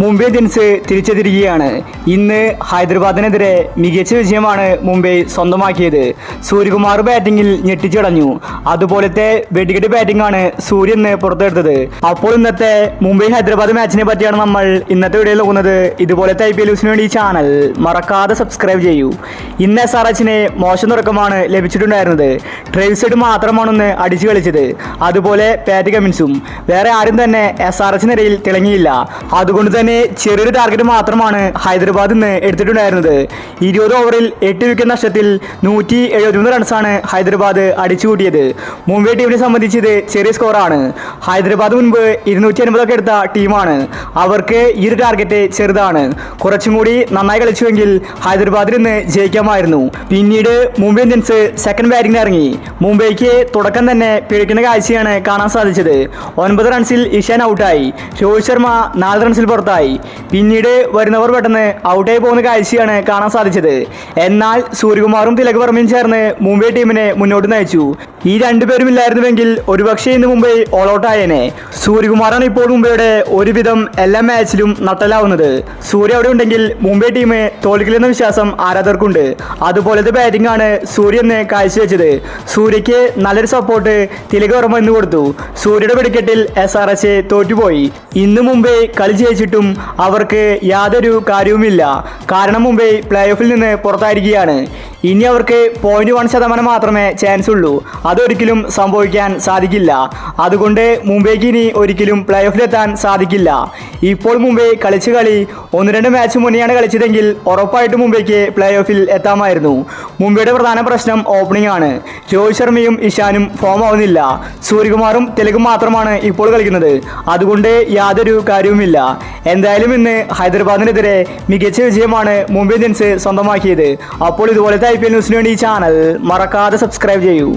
Mumbai Indians തിരിച്ചെത്തിരിക്കുകയാണ് ഇന്ന് ഹൈദരാബാദിനെതിരെ മികച്ച വിജയമാണ് മുംബൈ സ്വന്തമാക്കിയത്. സൂര്യകുമാർ ബാറ്റിംഗിൽ ഞെട്ടിച്ചടഞ്ഞു. അതുപോലത്തെ വെടികെട്ട് ബാറ്റിംഗ് ആണ് സൂര്യ ഇന്ന് പുറത്തെടുത്തത്. അപ്പോൾ ഇന്നത്തെ മുംബൈ ഹൈദരാബാദ് മാച്ചിനെ പറ്റിയാണ് നമ്മൾ ഇന്നത്തെ വീഡിയോയിൽ നോക്കുന്നത്. ഇതുപോലത്തെ ഐ പി എൽ ന്യൂസിന് വേണ്ടി ചാനൽ മറക്കാതെ സബ്സ്ക്രൈബ് ചെയ്യൂ. ഇന്ന് എസ് ആർ എച്ചിന് മോശം തുടക്കമാണ് ലഭിച്ചിട്ടുണ്ടായിരുന്നത്. ട്രേൽ സൈഡ് മാത്രമാണൊന്ന് അടിച്ചു കളിച്ചത്. അതുപോലെ പാറ്റ് കമിൻസും വേറെ ആരും തന്നെ എസ് ആർ എച്ച് നിരയിൽ തിളങ്ങിയില്ല. അതുകൊണ്ട് തന്നെ ചെറിയൊരു ടാർഗറ്റ് മാത്രമാണ് ഹൈദരാബാദ് ഇന്ന് എടുത്തിട്ടുണ്ടായിരുന്നത്. ഇരുപത് ഓവറിൽ എട്ട് വിക്കറ്റ് നഷ്ടത്തിൽ നൂറ്റി എഴുപത്തിമൂന്ന് റൺസാണ് ഹൈദരാബാദ് അടിച്ചുകൂട്ടിയത് മുംബൈ ടീമിനെ സംബന്ധിച്ച് ഇത് ചെറിയ സ്കോറാണ് ഹൈദരാബാദ് മുൻപ് ഇരുന്നൂറ്റി അൻപതൊക്കെ എടുത്ത ടീമാണ് അവർക്ക് ഈ ഒരു ടാർഗറ്റ് ചെറുതാണ്. കുറച്ചും കൂടി നന്നായി കളിച്ചുവെങ്കിൽ ഹൈദരാബാദിൽ നിന്ന് ജയിക്കാമായിരുന്നു. പിന്നീട് മുംബൈ ഇന്ത്യൻസ് സെക്കൻഡ് ബാറ്റിംഗിന് ഇറങ്ങി. മുംബൈക്ക് തുടക്കം തന്നെ പിഴയ്ക്കുന്ന കാഴ്ചയാണ് കാണാൻ സാധിച്ചത്. ഒൻപത് റൺസിൽ ഇഷാൻ ഔട്ടായി രോഹിത് ശർമ്മ നാല് റൺസിൽ പുറത്തായി പിന്നീട് വരുന്നവർ പെട്ടെന്ന് ഔട്ടായി പോകുന്ന കാഴ്ചയാണ് കാണാൻ സാധിച്ചത്. എന്നാൽ സൂര്യകുമാറും തിലക് വർമ്മയും ചേർന്ന് മുംബൈ ടീമിനെ മുന്നോട്ട് നയിച്ചു. ഈ രണ്ടുപേരും ഇല്ലായിരുന്നുവെങ്കിൽ ഒരുപക്ഷെ ഇന്ന് മുംബൈ ഓൾ ഔട്ട് ആയേനെ. സൂര്യകുമാറാണ് ഇപ്പോൾ മുംബൈയുടെ ഒരുവിധം എല്ലാ മാച്ചിലും നട്ടലാവുന്നത്. സൂര്യ അവിടെ ഉണ്ടെങ്കിൽ മുംബൈ ടീം തോൽക്കില്ലെന്ന വിശ്വാസം ആരാധകർക്കുണ്ട്. അതുപോലത്തെ ബാറ്റിംഗ് ആണ് സൂര്യ ഇന്ന് കാഴ്ചവെച്ചത്. സൂര്യക്ക് നല്ലൊരു സപ്പോർട്ട് തിലക് വർമ്മ ഇന്ന് കൊടുത്തു. സൂര്യയുടെ വെടിക്കെട്ടിൽ എസ് ആർ എസ് തോറ്റുപോയി. ഇന്ന് മുംബൈ കളി ജയിച്ചിട്ടും അവർക്ക് യാതൊരു കാര്യവുമില്ല. കാരണം മുംബൈ പ്ലേ ഓഫിൽ നിന്ന് പുറത്തായിരിക്കുകയാണ്. ഇനി അവർക്ക് പോയിന്റ് വൺ ശതമാനം മാത്രമേ ചാൻസ് ഉള്ളൂ. അതൊരിക്കലും സംഭവിക്കാൻ സാധിക്കില്ല. അതുകൊണ്ട് മുംബൈക്ക് ഇനി ഒരിക്കലും പ്ലേ ഓഫിലെത്താൻ സാധിക്കില്ല. ഇപ്പോൾ മുംബൈ കളിച്ച കളി ഒന്ന് രണ്ട് മാച്ച് മുന്നെയാണ് കളിച്ചതെങ്കിൽ ഉറപ്പായിട്ടും മുംബൈക്ക് പ്ലേ ഓഫിൽ എത്താമായിരുന്നു. മുംബൈയുടെ പ്രധാന പ്രശ്നം ഓപ്പണിംഗ് ആണ്. രോഹിത് ശർമ്മയും ഇഷാനും ഫോം ആവുന്നില്ല. സൂര്യകുമാറും തെലുഗും മാത്രമാണ് ഇപ്പോൾ കളിക്കുന്നത്. അതുകൊണ്ട് യാതൊരു കാര്യവുമില്ല. എന്തായാലും ഇന്ന് ഹൈദരാബാദിനെതിരെ മികച്ച വിജയമാണ് മുംബൈ ഇന്ത്യൻസ് സ്വന്തമാക്കിയത്. അപ്പോൾ ഇതുപോലത്തെ ഐ പി എൽ ന്യൂസിന് വേണ്ടി ഈ ചാനൽ മറക്കാതെ സബ്സ്ക്രൈബ് ചെയ്യൂ.